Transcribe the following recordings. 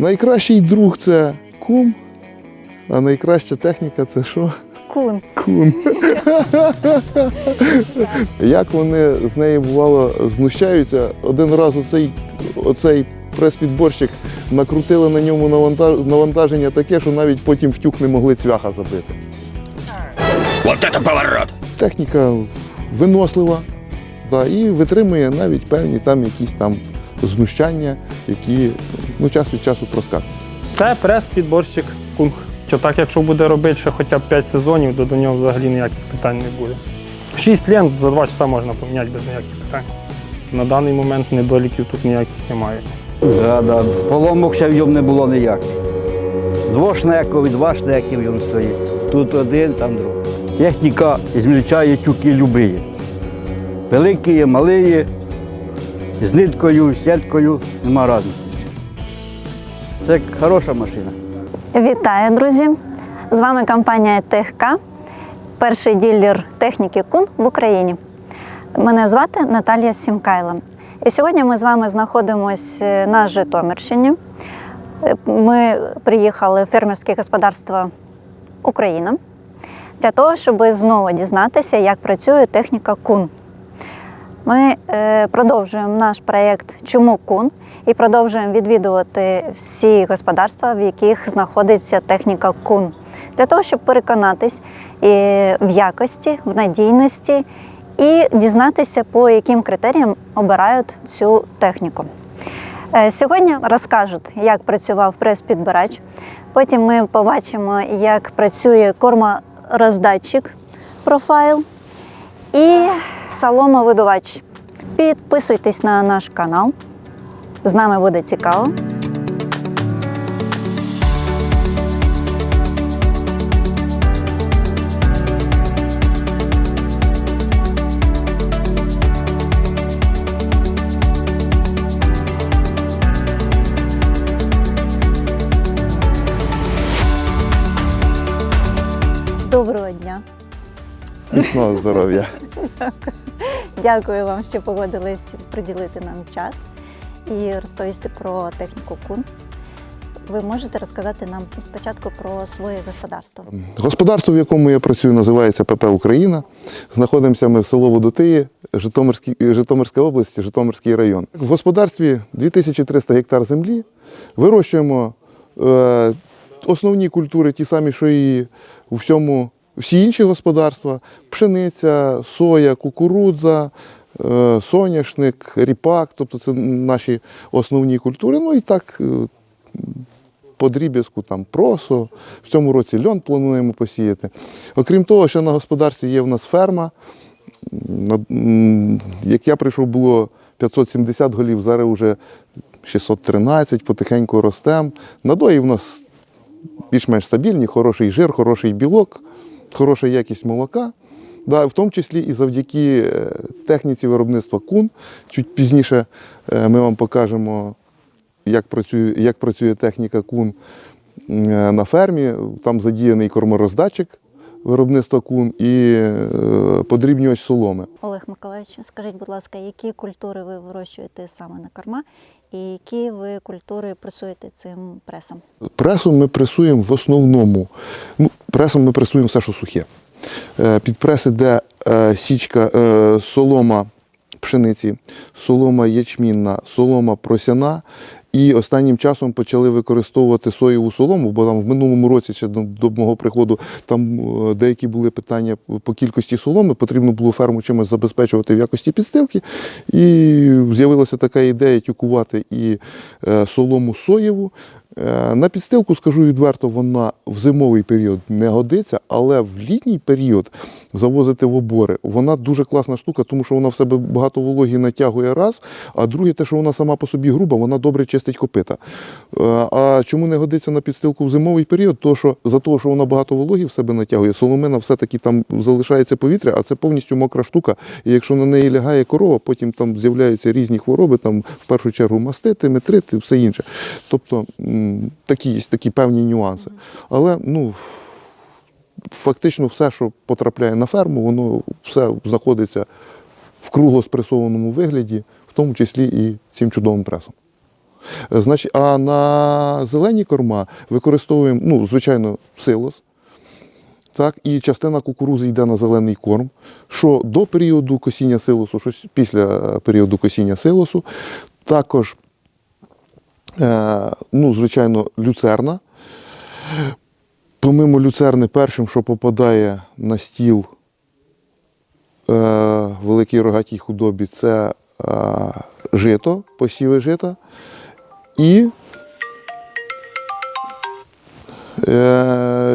Найкращий друг це кум, а найкраща техніка це що? Кун. Кун. Як вони з неї бувало знущаються, один раз оцей, оцей прес-підборщик накрутили на ньому навантаж- навантаження таке, що навіть потім втюк не могли цвяха забити. Вот это поворот! Техніка винослива да, і витримує навіть певні там якісь там знущання, які ну, час від часу проскакують. Це прес-підборщик кунг. Що так, якщо буде робити ще хоча б 5 сезонів, то до нього взагалі ніяких питань не буде. 6 лент за 2 часа можна поміняти без ніяких питань. На даний момент недоліків тут ніяких немає. Да, да. Поломок ще в ньому не було ніяких. Двошнековий, два шнеки в ньому стоїть. Тут один, там другий. Техніка змільчає тюки любі. Великі, малі, з ниткою, з сіткою, нема разниці. Це хороша машина. Вітаю, друзі! З вами компанія ТХК, перший ділер техніки Кун в Україні. Мене звати Наталія Сімкайла. І сьогодні ми з вами знаходимося на Житомирщині. Е, Ми приїхали в фермерське господарство Україна для того, щоб знову дізнатися, як працює техніка Кун. Ми е, продовжуємо наш проєкт Чому кун і продовжуємо відвідувати всі господарства, в яких знаходиться техніка кун, для того, щоб переконатись в якості, в надійності і дізнатися, по яким критеріям обирають цю техніку. Е, Сьогодні розкажуть, як працював прес-підбирач. Потім ми побачимо, як працює кормороздатчик профайл і соломовидувач. Підписуйтесь на наш канал. З нами буде цікаво. Доброго дня. Міцного здоров'я. Дякую вам, що погодились приділити нам час і розповісти про техніку кун. Ви можете розказати нам спочатку про своє господарство. Господарство, в якому я працюю, називається ПП Україна. Знаходимося ми в село Водотиї, Житомирська область, Житомирський район. В господарстві 2300 гектар землі. Вирощуємо е, основні культури, ті самі, що і у всьому, всі інші господарства: пшениця, соя, кукурудза. е, Соняшник, ріпак, тобто це наші основні культури. Ну і так е, по дріб'язку там просо. В цьому році льон плануємо посіяти. Окрім того, ще на господарстві є в нас ферма. Як я прийшов, було 570 голів, зараз вже 613, потихеньку ростемо. Надої в нас більш-менш стабільні, хороший жир, хороший білок, хороша якість молока. Да, в тому числі і завдяки е, техніці виробництва кун. Чуть пізніше е, ми вам покажемо, як працює, як працює техніка кун е, на фермі. Там задіяний кормороздатчик виробництва кун і е, подрібнювач соломи. Олег Миколаївич, скажіть, будь ласка, які культури ви вирощуєте саме на корма, і які ви культури пресуєте цим пресом? Пресом ми пресуємо в основному. Ну, пресом ми пресуємо все, що сухе. Е, Під прес іде е, січка, е, солома пшениці, солома ячмінна, солома просяна. І останнім часом почали використовувати соєву солому, бо там в минулому році, ще до, мого приходу, там деякі були питання по кількості соломи, потрібно було ферму чимось забезпечувати в якості підстилки. І з'явилася така ідея тюкувати і солому соєву. Е, На підстилку, скажу відверто, вона в зимовий період не годиться, але в літній період завозити в обори, вона дуже класна штука, тому що вона в себе багато вологі натягує раз, а друге, те, що вона сама по собі груба, вона добре чистить копита. Е, А чому не годиться на підстилку в зимовий період? То що за того, що вона багато вологі в себе натягує, соломина все-таки там залишається повітря, а це повністю мокра штука. І якщо на неї лягає корова, потім там з'являються різні хвороби, там в першу чергу мастити, метрити, все інше. Тобто такі є такі певні нюанси. Але ну. Фактично все, що потрапляє на ферму, воно все знаходиться в кругло спресованому вигляді, в тому числі і цим чудовим пресом. Значить, а на зелені корма використовуємо, ну, звичайно, силос. Так, і частина кукурузи йде на зелений корм. Що до періоду косіння силосу, щось після періоду косіння силосу, також, ну, звичайно, люцерна. Помимо люцерни, першим, що попадає на стіл е, великій рогатій худобі, це е, жито, посіви жита. І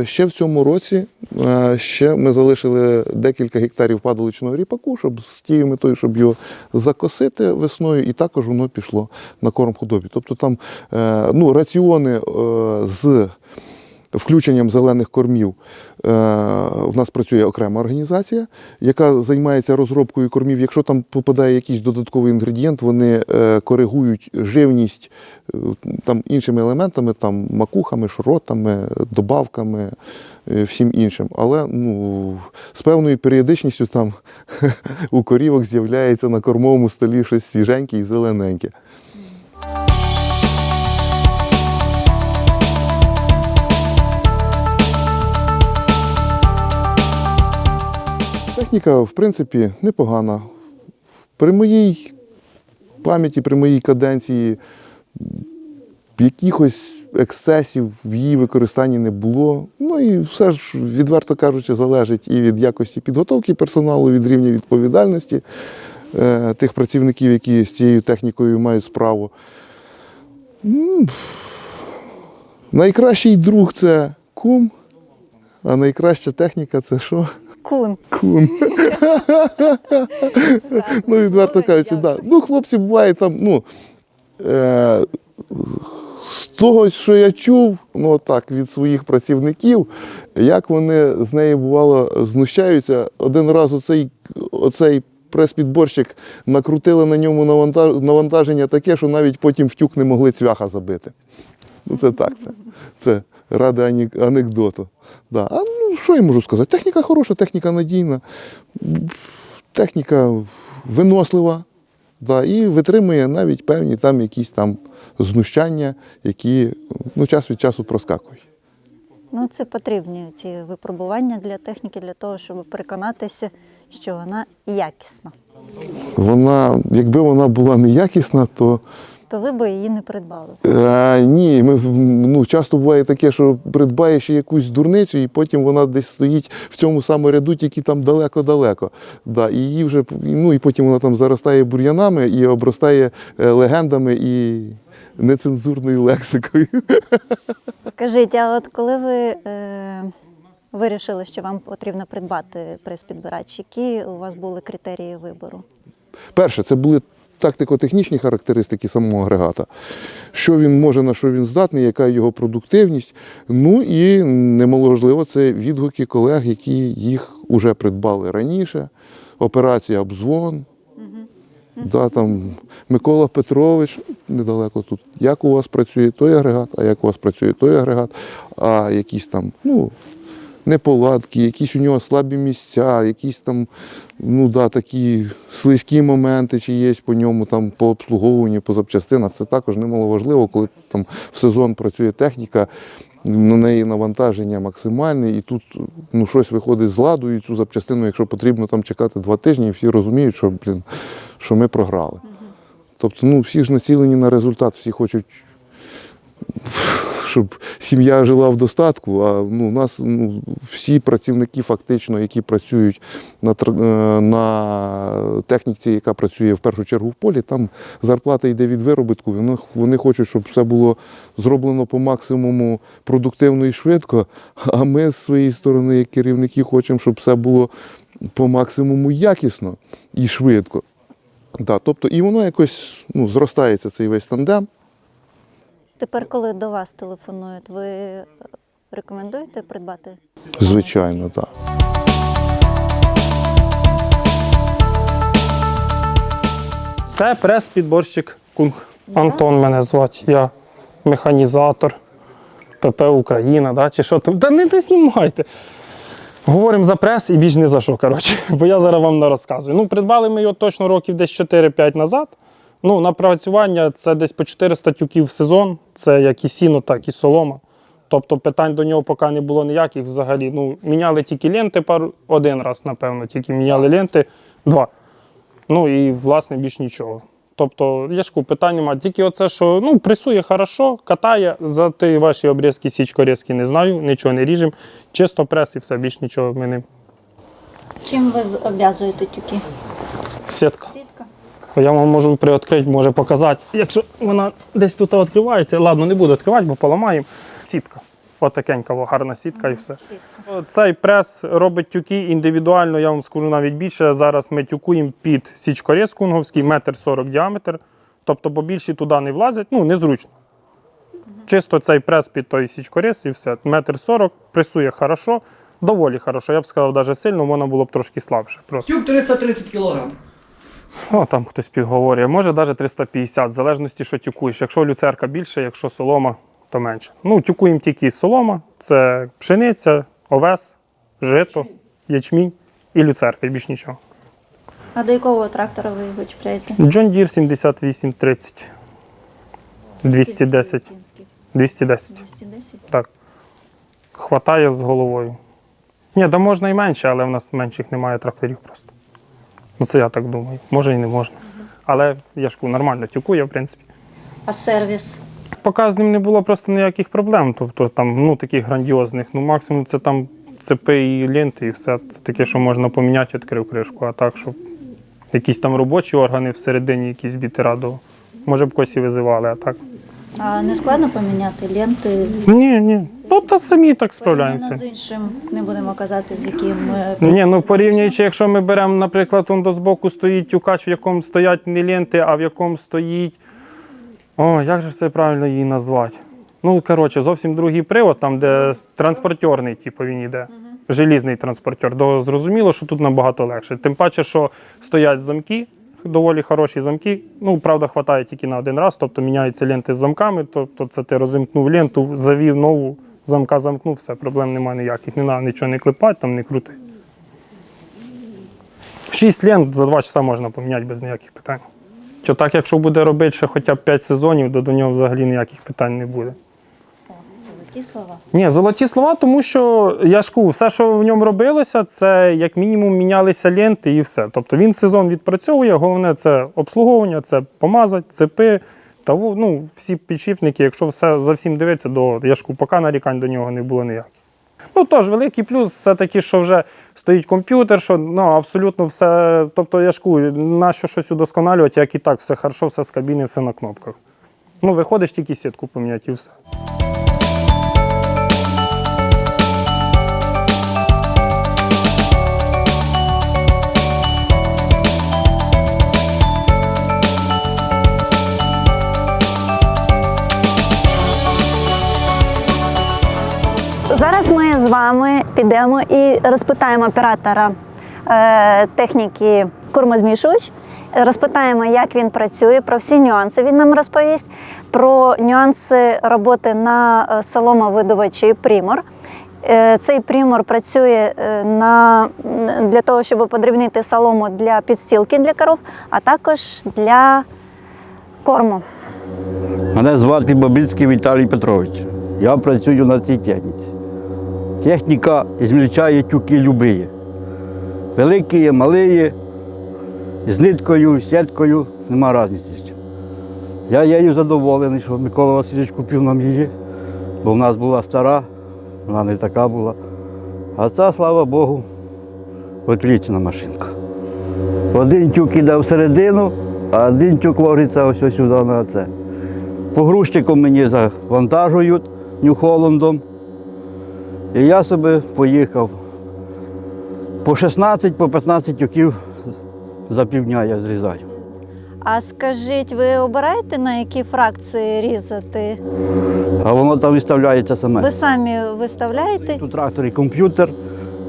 ще в цьому році е, ще ми залишили декілька гектарів падаличного ріпаку, щоб з тією метою, щоб його закосити весною, і також воно пішло на корм худобі. Тобто там е, ну, раціони е, з включенням зелених кормів е, в нас працює окрема організація, яка займається розробкою кормів. Якщо там попадає якийсь додатковий інгредієнт, вони е, коригують живність е, там іншими елементами, там макухами, шротами, добавками, всім іншим. Але ну, з певною періодичністю там у корівок з'являється на кормовому столі щось свіженьке і зелененьке. Техніка, в принципі, непогана. При моїй пам'яті, при моїй каденції якихось ексцесів в її використанні не було. Ну і все ж, відверто кажучи, залежить і від якості підготовки персоналу, від рівня відповідальності е, тих працівників, які з цією технікою мають справу. Найкращий друг це кум, а найкраща техніка це що? Кун. Кун. ну, відверто кажучи, да. Ну, хлопці буває там, ну. Е- з того, що я чув, ну так, від своїх працівників, як вони з неї бувало знущаються. Один раз оцей, оцей прес-підборщик накрутили на ньому навантаження таке, що навіть потім в тюк не могли цвяха забити. Ну, це так, це, це ради анекдоту. Да. Ну, що я можу сказати? Техніка хороша, техніка надійна, техніка винослива. Да, і витримує навіть певні там якісь там знущання, які ну, час від часу проскакують. Ну, це потрібні ці випробування для техніки, для того, щоб переконатися, що вона якісна. Вона, якби вона була неякісна, то То ви би її не придбали. е, ні, ми, ну, часто буває таке, що придбаєш якусь дурницю, і потім вона десь стоїть в цьому самому ряду, тільки там далеко-далеко. Да, і її вже, ну, і потім вона там заростає бур'янами і обростає е, легендами і нецензурною лексикою. Скажіть, а от коли ви е, вирішили, що вам потрібно придбати прес-підбирач, які у вас були критерії вибору? Перше, це були тактико-технічні характеристики самого агрегата. Що він може, на що він здатний, яка його продуктивність. Ну і немаловажливо, це відгуки колег, які їх вже придбали раніше. Операція обзвон. Да, там Микола Петрович недалеко тут. Як у вас працює той агрегат, а як у вас працює той агрегат, а якісь там, ну, неполадки, якісь у нього слабі місця, якісь там ну, да, такі слизькі моменти, чи є по ньому там по обслуговуванню, по запчастинах. Це також немаловажливо, коли там в сезон працює техніка, на неї навантаження максимальне, і тут ну, щось виходить з ладу, і цю запчастину, якщо потрібно там чекати два тижні, і всі розуміють, що, блін, що ми програли. Тобто, ну, всі ж націлені на результат, всі хочуть щоб сім'я жила в достатку. А ну, у нас ну, всі працівники, фактично, які працюють на, е, на техніці, яка працює в першу чергу в полі, там зарплата йде від виробітку. Вони, вони хочуть, щоб все було зроблено по максимуму продуктивно і швидко. А ми з своєї сторони, як керівники, хочемо, щоб все було по максимуму якісно і швидко. Да, тобто, і воно якось ну, зростається цей весь тандем. Тепер, коли до вас телефонують, ви е, рекомендуєте придбати? Звичайно, так. Це прес-підборщик Кунг. Антон мене звати. Я механізатор ПП Україна, да? чи що там. Та не, не знімайте. Говоримо за прес і більш не за що, коротше. Бо я зараз вам не розказую. Ну, придбали ми його точно років десь 4-5 назад. Ну, напрацювання це десь по 400 тюків в сезон, це як і сіно, так і солома. Тобто питань до нього поки не було ніяких взагалі. Ну, міняли тільки ленти пару, один раз, напевно, тільки міняли ленти два. Ну і власне більш нічого. Тобто, я ж кажу, питань немає. Тільки оце, що ну, пресує хорошо, катає, за ті ваші обрізки січко-різки не знаю, нічого не ріжемо. Чисто прес і все, більш нічого ми не. Чим ви обв'язуєте тюки? Сітка. Я вам можу приоткрити, може показати. Якщо вона десь тут відкривається, ладно, не буду відкривати, бо поламаємо. Сітка. Отакенька, гарна сітка і все. Сітка. Цей прес робить тюки індивідуально, я вам скажу навіть більше. Зараз ми тюкуємо під січкорез кунговський, метр сорок діаметр. Тобто, бо більші туди не влазять, ну незручно. Чисто цей прес під той січкорез і все. Метр сорок, пресує хорошо, доволі хорошо. Я б сказав, навіть сильно, воно було б трошки слабше. Просто. Тюк 330 кілограм. О, там хтось підговорює. Може навіть 350, в залежності, що тюкуєш. Якщо люцерка більше, якщо солома, то менше. Ну, тюкуємо тільки з солома, це пшениця, овес, жито, ячмінь і люцерка, і більш нічого. А до якого трактора ви його чіпляєте? John Deere 7830. 210. 210. 210. Так. Хватає з головою. Ні, да можна і менше, але в нас менших немає тракторів просто. Ну це я так думаю. Може і не можна. Але я ж кажу, нормально тюкує, в принципі. А сервіс? Поки з ним не було просто ніяких проблем. Тобто там ну, таких грандіозних. Ну, максимум це там цепи і ленти, і все. Це таке, що можна поміняти, відкрив кришку. А так, щоб якісь там робочі органи всередині, якісь біти радо. Може б когось і визивали, а так. А не складно поміняти ленти? Ні, ні. Ну та самі так справляємося. Порівняно з іншим не будемо казати, з яким е, Ні, ну порівнюючи, якщо ми беремо, наприклад, он до збоку стоїть тюкач, в якому стоять не ленти, а в якому стоїть. О, як же ж це правильно її назвати? Ну, коротше, зовсім другий привод, там, де транспортерний, типу, він йде. Желізний транспортер. То зрозуміло, що тут набагато легше. Тим паче, що стоять замки, доволі хороші замки. Ну, правда, хватає тільки на один раз, тобто міняються ленти з замками. Тобто це ти розімкнув ленту, завів нову, замка замкнув, все, проблем немає ніяких. Не треба нічого не клепати, там не крути. Шість лент за два часа можна поміняти без ніяких питань. То так, якщо буде робити ще хоча б 5 сезонів, то до нього взагалі ніяких питань не буде. Золоті слова. Ні, золоті слова, тому що я ж все, що в ньому робилося, це як мінімум мінялися ленти і все. Тобто він сезон відпрацьовує, головне це обслуговування, це помазати, цепи. Та ну, всі підшипники, якщо все за всім дивитися, до я ж поки нарікань до нього не було ніяких. Ну тож, великий плюс все таки, що вже стоїть комп'ютер, що ну, абсолютно все. Тобто, я ж кажу, на що щось удосконалювати, як і так, все хорошо, все з кабіни, все на кнопках. Ну, виходиш тільки сітку поміняти і все. Зараз ми з вами підемо і розпитаємо оператора е, техніки кормозмішувач. Розпитаємо, як він працює, про всі нюанси він нам розповість, про нюанси роботи на е, соломовидувачі Примор. Е, Цей примор працює на, для того, щоб подрібнити солому для підстілки для коров, а також для корму. Мене звати Бабицький Віталій Петрович. Я працюю на цій техніці. Техніка змільчає тюки любі. Великі, малі, з ниткою, з сіткою, нема різниці. Я її задоволений, що Микола Васильович купив нам її, бо в нас була стара, вона не така була. А ця, слава Богу, отлічна машинка. Один тюк іде всередину, а один тюк ложиться ось ось сюди на це. Погрузчиком мені завантажують Нью-Холландом. І я собі поїхав. По 16, по 15 тюків за півдня я зрізаю. А скажіть, ви обираєте на які фракції різати? А воно там виставляється саме. Ви самі виставляєте? Тут тракторі комп'ютер,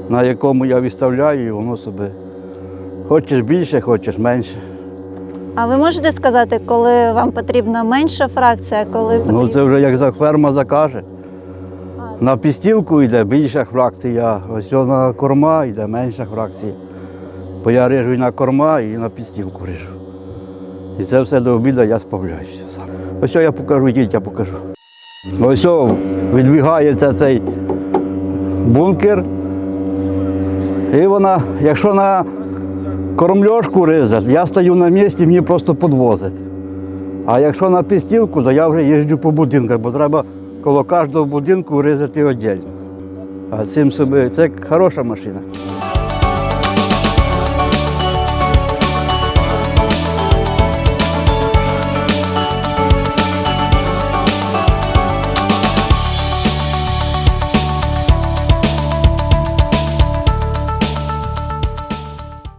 на якому я виставляю, і воно собі. Хочеш більше, хочеш менше. А ви можете сказати, коли вам потрібна менша фракція, а коли потрібна? Ну це вже як за ферма закаже. На пістілку йде більша фракція, ось на корма йде менша фракція. Бо я режу і на корма, і на пістілку режу. І це все до обіду я справляюся сам. Ось я покажу, йдіть, я покажу. Ось відбігається цей бункер. І вона, якщо на кормльошку ризать, я стою на місці, мені просто підвозить. А якщо на пістілку, то я вже їжджу по будинках, бо треба коло кожного будинку ризати віддільно. А цим собі це хороша машина.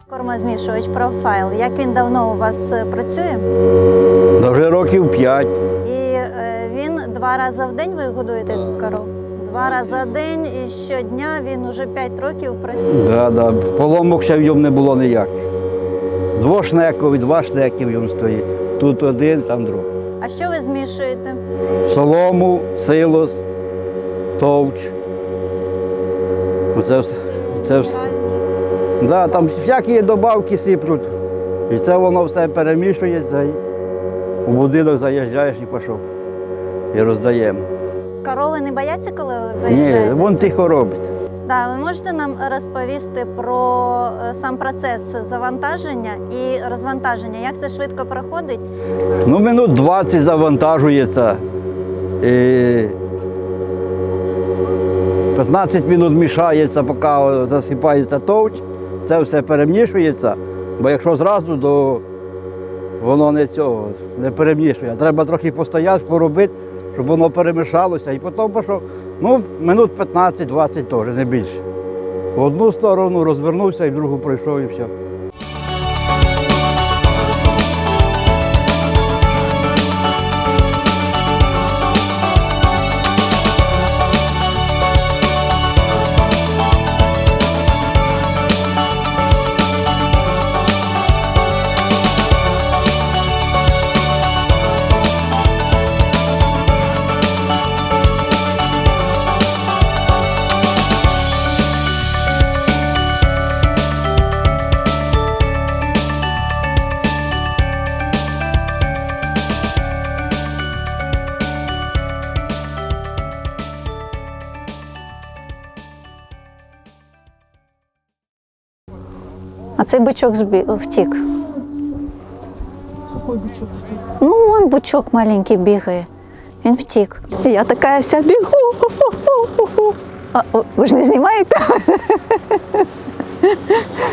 Кормозмішувач профайл. Як він давно у вас е, працює? Вже років п'ять. Е, він два рази в день ви годуєте коров? Два рази в день і щодня він уже 5 років працює. Да, да. Поломок ще в ньому не було ніяких. Двошнековий, два шнеки в ньому стоїть. Тут один, там другий. А що ви змішуєте? Солому, силос, товч. Оце все. Це все. Да, там всякі добавки сиплють. І це воно все перемішується. У будинок заїжджаєш і пішов. І роздаємо. Корови не бояться, коли ви Ні, вон тихо робить. Да, ви можете нам розповісти про е, сам процес завантаження і розвантаження? Як це швидко проходить? Ну, минут 20 завантажується. І 15 минут мішається, поки засипається товч, це все перемішується. Бо якщо зразу, то воно не цього не перемішує. Треба трохи постояти, поробити, щоб воно перемішалося. І потім пішов, ну, минут 15-20 теж, не більше. В одну сторону розвернувся і в другу пройшов і все. Цей бичок збі... втік. Який бичок втік? Ну, вон бичок маленький бігає. Він втік. І я така вся бігу. А, о, ви ж не знімаєте?